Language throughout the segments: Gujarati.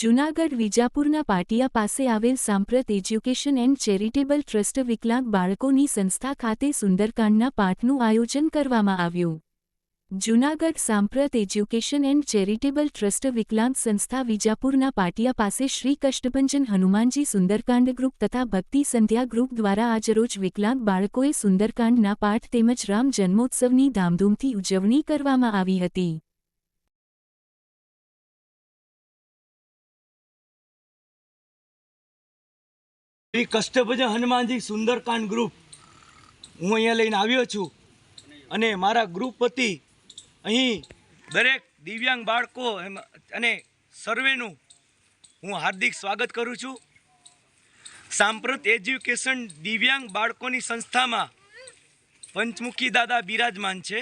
જૂનાગઢ વિજાપુરના પાટિયા પાસે આવેલ સાંપ્રત એજ્યુકેશન એન્ડ ચેરિટેબલ ટ્રસ્ટ વિકલાંગ બાળકોની સંસ્થા ખાતે સુંદરકાંડના પાઠનું આયોજન કરવામાં આવ્યું. જૂનાગઢ સાંપ્રત એજ્યુકેશન એન્ડ ચેરિટેબલ ટ્રસ્ટ વિકલાંગ સંસ્થા વિજાપુરના પાટિયા પાસે શ્રી કષ્ટભંજન હનુમાનજી સુંદરકાંડ ગ્રુપ તથા ભક્તિ સંધ્યા ગ્રુપ દ્વારા આજરોજ વિકલાંગ બાળકોએ સુંદરકાંડના પાઠ તેમજ રામ જન્મોત્સવની ધામધૂમથી ઉજવણી કરવામાં આવી હતી. શ્રી કષ્ટભજન હનુમાનજી સુંદરકાંડ ગ્રુપ. હું અહીંયા લઈને આવ્યો છું અને મારા ગ્રુપ વતી અહીં દરેક દિવ્યાંગ બાળકો અને સર્વેનું હું હાર્દિક સ્વાગત કરું છું. સાંપ્રત એજ્યુકેશન દિવ્યાંગ બાળકોની સંસ્થામાં પંચમુખી દાદા બિરાજમાન છે.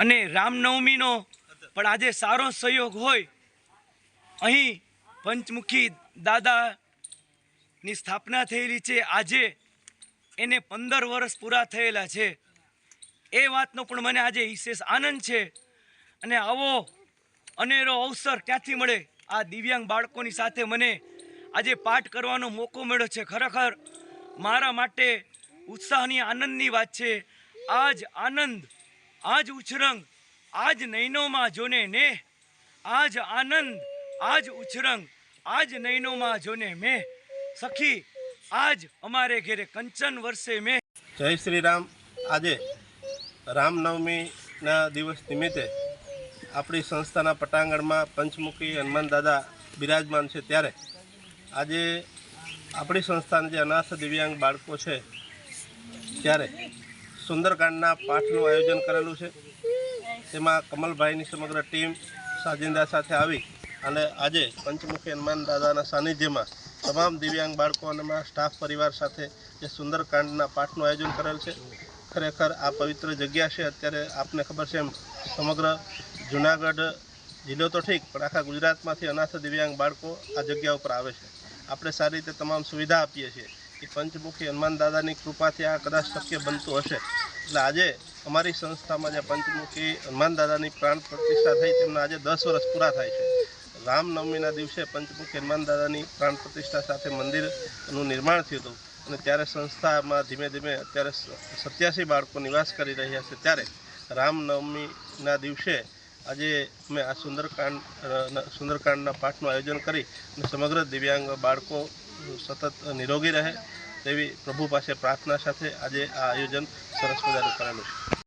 અને રામનવમીનો પણ આજે સારો સહયોગ હોય. અહીં પંચમુખી દાદાની સ્થાપના થયેલી છે. આજે એને પંદર વર્ષ પૂરા થયેલા છે. એ વાતનો પણ મને આજે વિશેષ આનંદ છે. અને આવો અનેરો અવસર ક્યાંથી મળે? આ દિવ્યાંગ બાળકોની સાથે મને આજે પાઠ કરવાનો મોકો મળ્યો છે. ખરેખર મારા માટે ઉત્સાહની આનંદની વાત છે. આજ આનંદ, આજ ઉછરંગ, આજ નૈનોમાં જોને ને આજ આનંદ, આજ ઉછરંગ, આજ નૈનોમાં જોને મેં. સખી, આજ અમારે ઘેરે કંચન વર્ષે મેં. જય શ્રી રામ આજે રામનવમીના દિવસ નિમિત્તે આપણી સંસ્થાના પટાંગણમાં પંચમુખી હનુમાન દાદા બિરાજમાન છે ત્યારે આજે આપણી સંસ્થાના જે અનાથ દિવ્યાંગ બાળકો છે ત્યારે સુંદરકાંડના પાઠનું આયોજન કરેલું છે. તેમાં કમલભાઈની સમગ્ર ટીમ સાજિંદા સાથે આવી અને આજે પંચમુખી હનુમાન દાદાના સાનિધ્યમાં તમામ દિવ્યાંગ બાળકો અને સ્ટાફ પરિવાર સાથે જે સુંદરકાંડના પાઠનું આયોજન કરેલ છે. ખરેખર આ પવિત્ર જગ્યા છે, અત્યારે આપને ખબર છે એમ, સમગ્ર જુનાગઢ જિલ્લો તો ઠીક, પણ આખા ગુજરાતમાંથી અનાથ દિવ્યાંગ બાળકો આ જગ્યા ઉપર આવે છે. આપણે સારી રીતે તમામ સુવિધા આપીએ છીએ એ પંચમુખી હનુમાન દાદાની કૃપાથી આ કદાચ શક્ય બનતું હશે. એટલે આજે અમારી સંસ્થામાં જે પંચમુખી હનુમાન દાદાની પ્રાણ પ્રતિષ્ઠા થઈ, તેમના આજે દસ વર્ષ પૂરા થાય છે. રામનવમીના દિવસે પંચમુખી હનુમાન દાદાની પ્રાણ પ્રતિષ્ઠા સાથે મંદિરનું નિર્માણ થયું હતું. અને ત્યારે સંસ્થામાં ધીમે ધીમે અત્યારે સત્યાસી બાળકો નિવાસ કરી રહ્યા છે. ત્યારે રામનવમીના દિવસે આજે અમે આ સુંદરકાંડ સુંદરકાંડના પાઠનું આયોજન કરી અને સમગ્ર દિવ્યાંગ બાળકો સતત નિરોગી રહે તેવી પ્રભુ પાસે પ્રાર્થના સાથે આજે આ આયોજન સરસ મજાનું કરેલું છે.